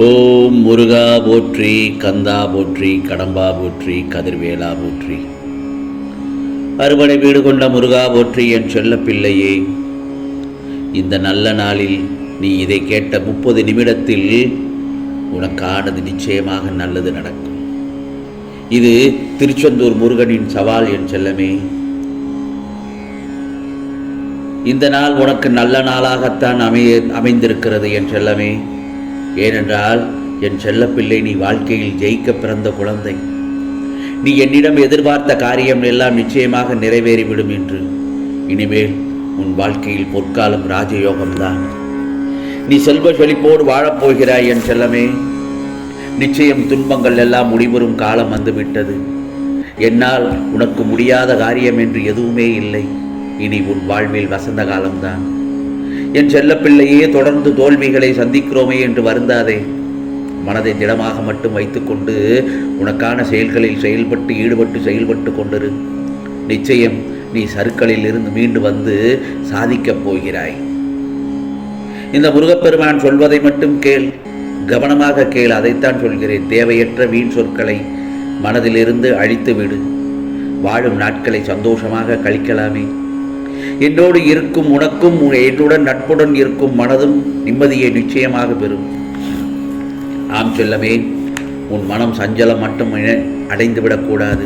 ஓம் முருகா போற்றி கந்தா போற்றி கடம்பா போற்றி கதிர்வேலா போற்றி. அறுபடை வீடு கொண்ட முருகா போற்றி என் செல்ல பிள்ளையே. இந்த நல்ல நாளில் நீ இதை கேட்ட முப்பது நிமிடத்தில் உனக்கானது நிச்சயமாக நல்லது நடக்கும். இது திருச்செந்தூர் முருகனின் சவால் என் செல்லமே. இந்த நாள் உனக்கு நல்ல நாளாகத்தான் அமைய அமைந்திருக்கிறது என் செல்லமே. ஏனென்றால் என் செல்லப்பிள்ளை நீ வாழ்க்கையில் ஜெயிக்க பிறந்த குழந்தை. நீ என்னிடம் எதிர்பார்த்த காரியம் எல்லாம் நிச்சயமாக நிறைவேறிவிடும் என்று. இனிமேல் உன் வாழ்க்கையில் பொற்காலம் ராஜயோகம்தான். நீ செல்வ செழிப்போடு வாழப்போகிறாய் என் செல்லமே. நிச்சயம் துன்பங்கள் எல்லாம் முடிவரும் காலம் வந்துவிட்டது. என்னால் உனக்கு முடியாத காரியம் என்று எதுவுமே இல்லை. இனி உன் வாழ்வில் வசந்த காலம்தான். என் செல்லப்பிள்ளையே தொடர்ந்து தோல்விகளை சந்திக்கிறோமே என்று வருந்தாதே. மனதை திடமாக மட்டும் வைத்துக்கொண்டு உனக்கான செயல்களில் செயல்பட்டு ஈடுபட்டு செயல்பட்டு கொண்டிரு. நிச்சயம் நீ சருக்களில் இருந்து மீண்டு வந்து சாதிக்கப் போகிறாய். இந்த முருகப்பெருமான் சொல்வதை மட்டும் கேள். கவனமாக கேள் அதைத்தான் சொல்கிறேன். தேவையற்ற வீண் சொற்களை மனதிலிருந்து அழித்து விடு வாழும் நாட்களை சந்தோஷமாக கழிக்கலாமே. என்னோடு இருக்கும் உனக்கும் என்னுடன் நட்புடன் இருக்கும் மனதும் நிம்மதியை நிச்சயமாக பெறும். ஆம் செல்லமே உன் மனம் சஞ்சலம் மட்டும் இழ- அடைந்து விடக்கூடாது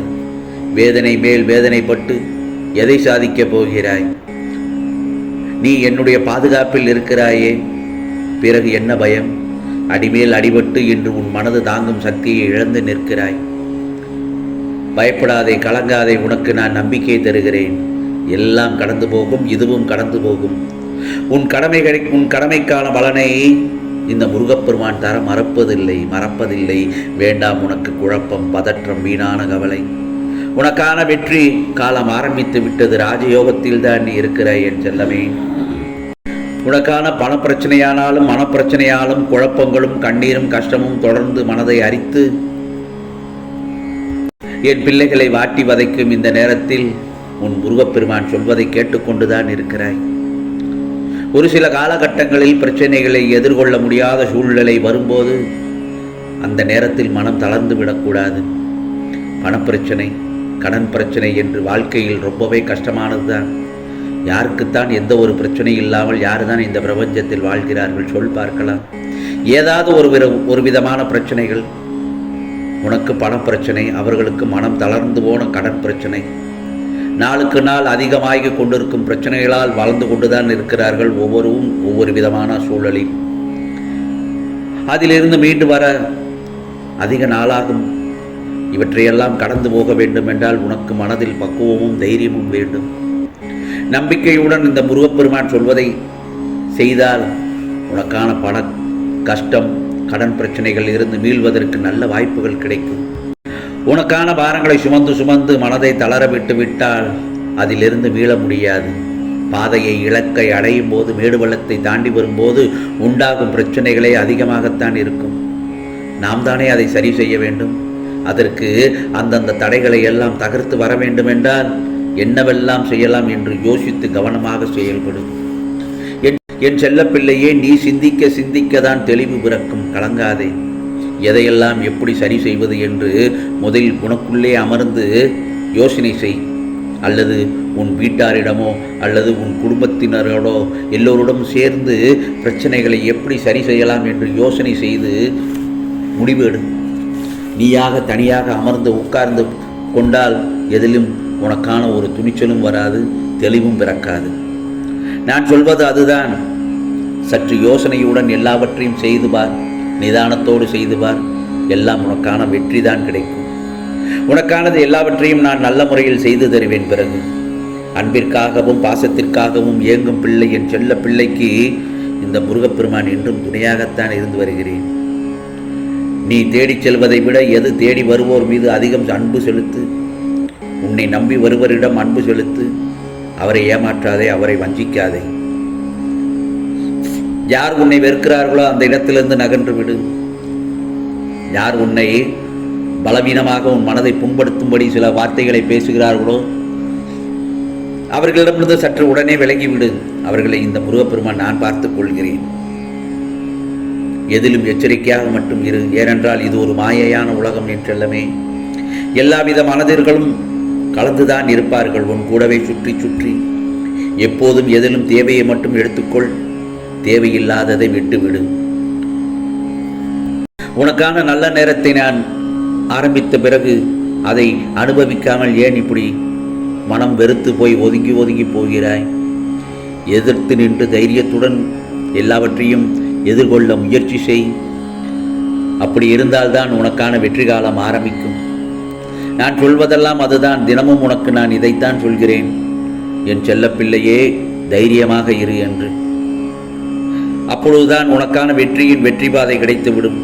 வேதனை மேல் வேதனைப்பட்டு எதை சாதிக்கப் போகிறாய்? நீ என்னுடைய பாதுகாப்பில் இருக்கிறாயே. பிறகு என்ன பயம்? அடிமேல் அடிபட்டு இன்று உன் மனது தாங்கும் சக்தியை இழந்து நிற்கிறாய். பயப்படாதே கலங்காதே உனக்கு நான் நம்பிக்கை தருகிறேன். எல்லாம் கடந்து போகும் இதுவும் கடந்து போகும். உன் கடமைகளை உன் கடமைக்கான பலனை இந்த முருகப்பெருமான் தர மறப்பதில்லை மறப்பதில்லை. வேண்டாம் உனக்கு குழப்பம் பதற்றம் வீணான கவலை. உனக்கான வெற்றி காலம் ஆரம்பித்து விட்டது ராஜயோகத்தில் தான் நீ இருக்கிறாய் என் செல்லமே. உனக்கான பணப்பிரச்சனையானாலும் மனப்பிரச்சனையாலும் குழப்பங்களும் கண்ணீரும் கஷ்டமும் தொடர்ந்து மனதை அரித்து என் பிள்ளைகளை வாட்டி வதைக்கும் இந்த நேரத்தில் உன் முருகப்பெருமான் சொல்வதை கேட்டுக்கொண்டுதான் இருக்கிறாய். ஒரு சில காலகட்டங்களில் பிரச்சனைகளை எதிர்கொள்ள முடியாத சூழ்நிலை வரும்போது அந்த நேரத்தில் மனம் தளர்ந்து விடக்கூடாது. பணப்பிரச்சனை கடன் பிரச்சனை என்று வாழ்க்கையில் ரொம்பவே கஷ்டமானது தான் யாருக்குத்தான் எந்த ஒரு பிரச்சனை இல்லாமல் யார் தான் இந்த பிரபஞ்சத்தில் வாழ்கிறார்கள் சொல் பார்க்கலாம். ஏதாவது ஒரு வித ஒரு விதமான பிரச்சனைகள். உனக்கு பணப்பிரச்சனை அவர்களுக்கு மனம் தளர்ந்து போன கடன் பிரச்சனை. நாளுக்கு நாள் அதிகமாகி கொண்டிருக்கும் பிரச்சனைகளால் வளர்ந்து கொண்டுதான் இருக்கிறார்கள் ஒவ்வொருவும் ஒவ்வொரு விதமான சூழலில். அதிலிருந்து மீண்டு வர அதிக நாளாகும். இவற்றையெல்லாம் கடந்து போக வேண்டும் என்றால் உனக்கு மனதில் பக்குவமும் தைரியமும் வேண்டும். நம்பிக்கையுடன் இந்த முருகப்பெருமான் சொல்வதை செய்தால் உனக்கான பண கஷ்டம் கடன் பிரச்சனைகள் இருந்து மீள்வதற்கு நல்ல வாய்ப்புகள் கிடைக்கும். உனக்கான பாரங்களை சுமந்து சுமந்து மனதை தளர விட்டு விட்டால் அதிலிருந்து மீள முடியாது. பாதையை இலக்கை அடையும் போது மேடு பள்ளத்தை தாண்டி வரும்போது உண்டாகும் பிரச்சனைகளே அதிகமாகத்தான் இருக்கும். நாம் தானே அதை சரி செய்ய வேண்டும். அதற்கு அந்தந்த தடைகளை எல்லாம் தகர்த்து வர வேண்டுமென்றால் என்னவெல்லாம் செய்யலாம் என்று யோசித்து கவனமாக செயல்படும் என் என் செல்லப்பிள்ளையே நீ சிந்திக்க சிந்திக்க தான் தெளிவு பிறக்கும். கலங்காதே. எதையெல்லாம் எப்படி சரி செய்வது என்று முதலில் உனக்குள்ளே அமர்ந்து யோசனை செய். அல்லது உன் வீட்டாரிடமோ அல்லது உன் குடும்பத்தினரோடோ எல்லோரோடும் சேர்ந்து பிரச்சனைகளை எப்படி சரி செய்யலாம் என்று யோசனை செய்து முடிவு எடு. நீயாக தனியாக அமர்ந்து உட்கார்ந்து கொண்டால் எதிலும் உனக்கான ஒரு துணிச்சலும் வராது தெளிவும் பிறக்காது. நான் சொல்வது அதுதான். சற்று யோசனையுடன் எல்லாவற்றையும் செய்து பார். நிதானத்தோடு செய்து பார். எல்லாம் உனக்கான வெற்றி தான் கிடைக்கும். உனக்கானது எல்லாவற்றையும் நான் நல்ல முறையில் செய்து தருவேன் பிறகு. அன்பிற்காகவும் பாசத்திற்காகவும் ஏங்கும் பிள்ளை என் செல்ல பிள்ளைக்கு இந்த முருகப்பெருமான் என்றும் துணையாகத்தான் இருந்து வருகிறேன். நீ தேடிச் செல்வதை விட எது தேடி வருவோர் மீது அதிகம் அன்பு செலுத்து. உன்னை நம்பி வருவரிடம் அன்பு செலுத்து. அவரை ஏமாற்றாதே அவரை வஞ்சிக்காதே. யார் உன்னை வெறுக்கிறார்களோ அந்த இடத்திலிருந்து நகன்று விடு. யார் உன்னை பலவீனமாக உன் மனதை புண்படுத்தும்படி சில வார்த்தைகளை பேசுகிறார்களோ அவர்களிடமிருந்து சற்று உடனே விலகிவிடு. அவர்களை இந்த முருகப்பெருமான் நான் பார்த்துக் கொள்கிறேன். எதிலும் எச்சரிக்கையாக மட்டும் இரு. ஏனென்றால் இது ஒரு மாயையான உலகம் என்றெல்லாமே. எல்லாவித மனதிர்களும் கலந்துதான் இருப்பார்கள். உன் கூடவே சுற்றி சுற்றி. எப்போதும் எதிலும் தேவையை மட்டும் எடுத்துக்கொள். தேவையில்லாததை விட்டுவிடு. உனக்கான நல்ல நேரத்தை நான் ஆரம்பித்த பிறகு அதை அனுபவிக்காமல் ஏன் இப்படி மனம் வெறுத்து போய் ஒதுங்கி ஒதுங்கி போகிறாய்? எதிர்த்து நின்று தைரியத்துடன் எல்லாவற்றையும் எதிர்கொள்ள முயற்சி செய். அப்படி இருந்தால்தான் உனக்கான வெற்றி காலம் ஆரம்பிக்கும். நான் சொல்வதெல்லாம் அதுதான். தினமும் உனக்கு நான் இதைத்தான் சொல்கிறேன். என் செல்லப்பிள்ளையே தைரியமாக இரு என்று. அப்பொழுதுதான் உனக்கான வெற்றியின் வெற்றி பாதை கிடைத்துவிடும்.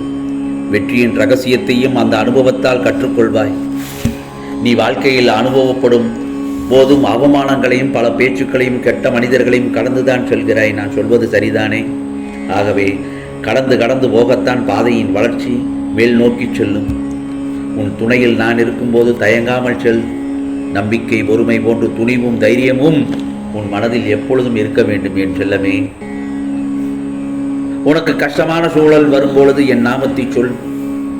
வெற்றியின் ரகசியத்தையும் அந்த அனுபவத்தால் கற்றுக்கொள்வாய். நீ வாழ்க்கையில் அனுபவப்படும் போதும் அவமானங்களையும் பல பேச்சுக்களையும் கெட்ட மனிதர்களையும் கடந்துதான் செல்கிறாய். நான் சொல்வது சரிதானே? ஆகவே கடந்து கடந்து போகத்தான் பாதையின் வளர்ச்சி மேல் நோக்கி செல்லும். உன் துணையில் நான் இருக்கும்போது தயங்காமல் செல். நம்பிக்கை பொறுமை போன்று துணிவும் தைரியமும் உன் மனதில் எப்பொழுதும் இருக்க வேண்டும் என் செல்லமே. உனக்கு கஷ்டமான சூழல் வரும்பொழுது என் நாமத்தை சொல்.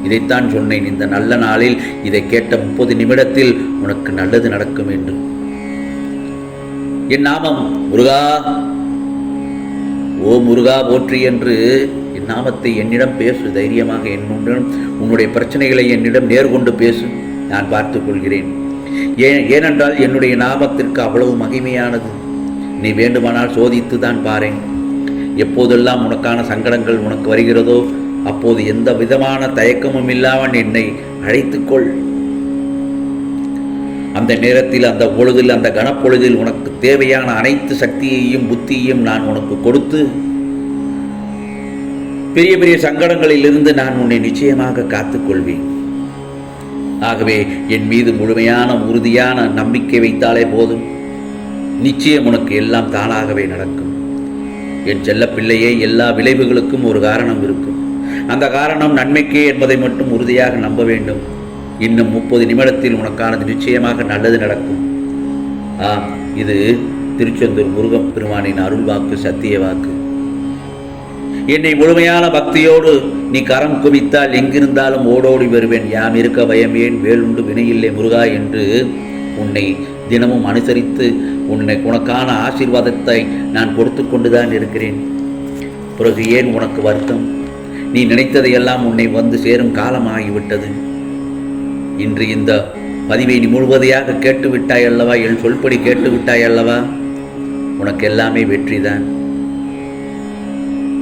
இதைத்தான் சொன்னேன் இந்த நல்ல நாளில். இதை கேட்ட முப்பது நிமிடத்தில் உனக்கு நல்லது நடக்கும் என்று. என் நாமம் முருகா. ஓ முருகா போற்றி என்று என் நாமத்தை என்னிடம் பேசு. தைரியமாக என்னுடன் உன்னுடைய பிரச்சனைகளை என்னிடம் நேர்கொண்டு பேசு. நான் பார்த்துக் கொள்கிறேன். ஏன் ஏனென்றால் என்னுடைய நாமத்திற்கு அவ்வளவு மகிமையானது. நீ வேண்டுமானால் சோதித்து தான் பாரேன். எப்போதெல்லாம் உனக்கான சங்கடங்கள் உனக்கு வருகிறதோ அப்போது எந்த விதமான தயக்கமும் இல்லாமல் என்னை அழைத்துக்கொள். அந்த நேரத்தில் அந்த பொழுதில் அந்த கனப்பொழுதில் உனக்கு தேவையான அனைத்து சக்தியையும் புத்தியையும் நான் உனக்கு கொடுத்து பெரிய பெரிய சங்கடங்களிலிருந்து நான் உன்னை நிச்சயமாக காத்துக்கொள்வேன். ஆகவே என் மீது முழுமையான உறுதியான நம்பிக்கை வைத்தாலே போதும். நிச்சயம் உனக்கு எல்லாம் தானாகவே நடக்கும். என் செல்லப்பிள்ளையே எல்லா விளைவுகளுக்கும் ஒரு காரணம் இருக்கும் அந்த காரணம் நன்மைக்கே என்பதை மட்டும் உறுதியாக நம்ப வேண்டும். இன்னும் முப்பது நிமிடத்தில் உனக்கானது நிச்சயமாக நல்லது நடக்கும். ஆம் இது திருச்செந்தூர் முருகப் பெருமானின் அருள் வாக்கு சத்திய வாக்கு. என்னை முழுமையான பக்தியோடு நீ கரம் குவித்தால் எங்கிருந்தாலும் ஓடோடி வருவேன். யாம் இருக்க பயம் ஏன்? வேலுண்டு வினையில்லை முருகா என்று உன்னை தினமும் அனுசரித்து உன்னை உனக்கான ஆசீர்வாதத்தை நான் கொடுத்து கொண்டுதான் இருக்கிறேன். பிறகு ஏன் உனக்கு வருத்தம்? நீ நினைத்ததையெல்லாம் உன்னை வந்து சேரும் காலமாகிவிட்டது. இன்று இந்த பதிவை நீ முழுவதையாக கேட்டுவிட்டாய் அல்லவா? என் சொல்படி கேட்டுவிட்டாய் அல்லவா? உனக்கு எல்லாமே வெற்றிதான்.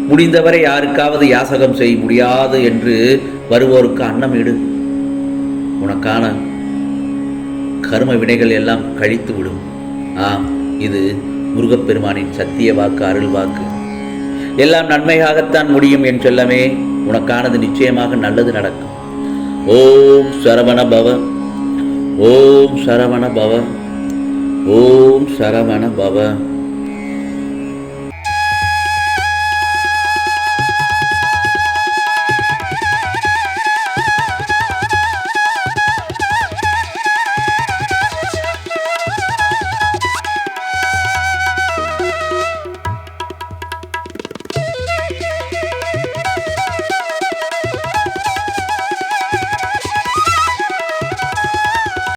முடிந்தவரை யாருக்காவது யாசகம் செய்ய முடியாது என்று வருவோருக்கு அன்னம் இடு உனக்கான கரும வினைகள் எல்லாம் கழித்து விடும் ஆம் இது முருகப்பெருமானின் சத்திய வாக்கு அருள் வாக்கு. எல்லாம் நன்மையாகத்தான் முடியும் என் செல்லமே உனக்கானது நிச்சயமாக நல்லது நடக்கும். ஓம் சரவண பவ ஓம் சரவண பவ ஓம் சரவண பவ